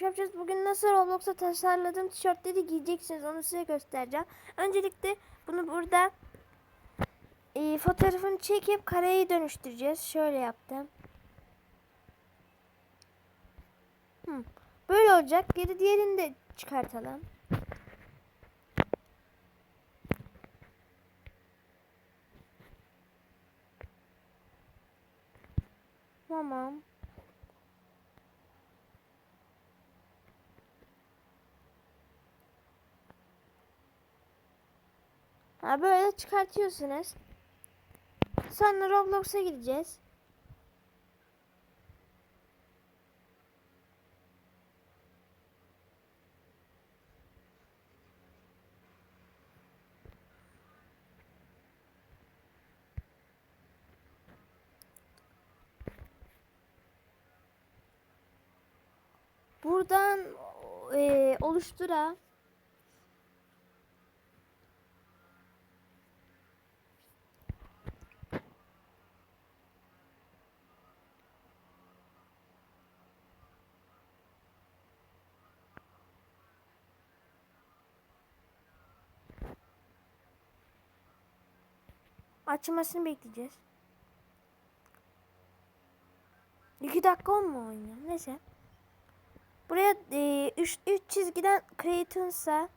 Yapacağız. Bugün nasıl Roblox'a tasarladığım tişörtleri giyeceksiniz. Onu size göstereceğim. Öncelikle bunu burada e, fotoğrafını çekip kareye dönüştüreceğiz. Şöyle yaptım. Hı. Böyle olacak. Geri diğerini de çıkartalım. Tamam. Ha böyle çıkartıyorsunuz. Sonra Roblox'a gideceğiz. Buradan eee oluştura açılmasını bekleyeceğiz. 2 dakika olma oynuyor. Neyse. Buraya 3 3 çizgiden creation'sa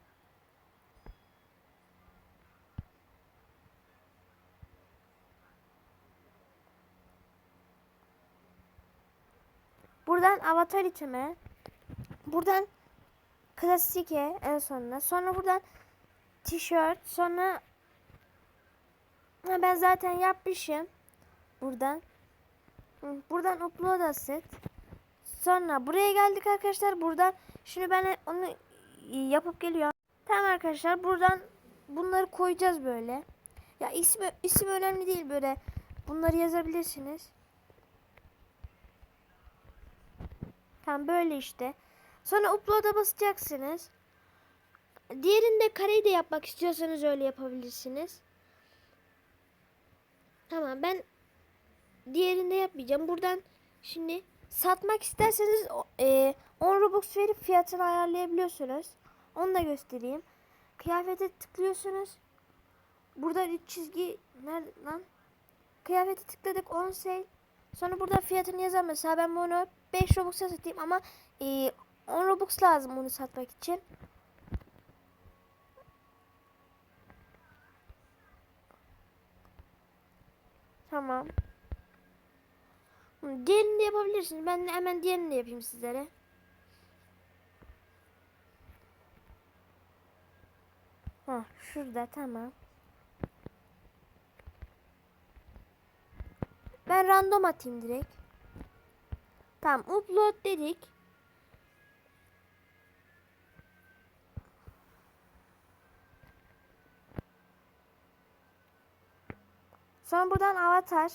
Buradan avatar iteme. Buradan klasike en sonunda. Sonra buradan tişört. Sonra ben zaten yapmışım. Buradan. Buradan upload asset. Sonra buraya geldik arkadaşlar. Buradan şimdi ben onu yapıp geliyorum. Tamam arkadaşlar buradan bunları koyacağız böyle. Ya ismi isim önemli değil böyle. Bunları yazabilirsiniz. Tamam böyle işte. Sonra upload'a basacaksınız. Diğerinde kareyi de yapmak istiyorsanız öyle yapabilirsiniz. Tamam ben diğerinde yapmayacağım. Buradan şimdi satmak isterseniz e, 10 Robux verip fiyatını ayarlayabiliyorsunuz. Onu da göstereyim. Kıyafete tıklıyorsunuz. Burada üç çizgi nerede lan? Kıyafete tıkladık 10 sale. Sonra burada fiyatını yazar mesela ben bunu 5 Robux'a satayım ama e, 10 Robux lazım bunu satmak için. Tamam. Diğerini de yapabilirsiniz. Ben de hemen diğerini de yapayım sizlere. Ha şurada tamam. Ben random atayım direkt. Tamam upload dedik. Sonra buradan avatar.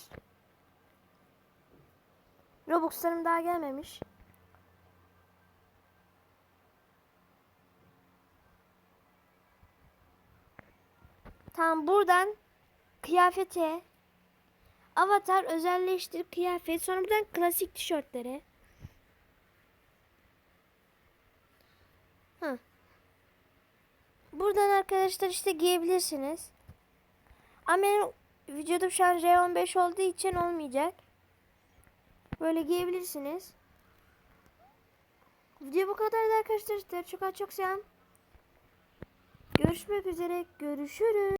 Robux'larım daha gelmemiş. Tamam buradan kıyafete avatar özelleştir kıyafet sonra buradan klasik tişörtlere. Hı. Buradan arkadaşlar işte giyebilirsiniz. Ama vücudum şu an R15 olduğu için olmayacak. Böyle giyebilirsiniz. Video bu kadardı arkadaşlar. Çok çok selam. Görüşmek üzere. Görüşürüz.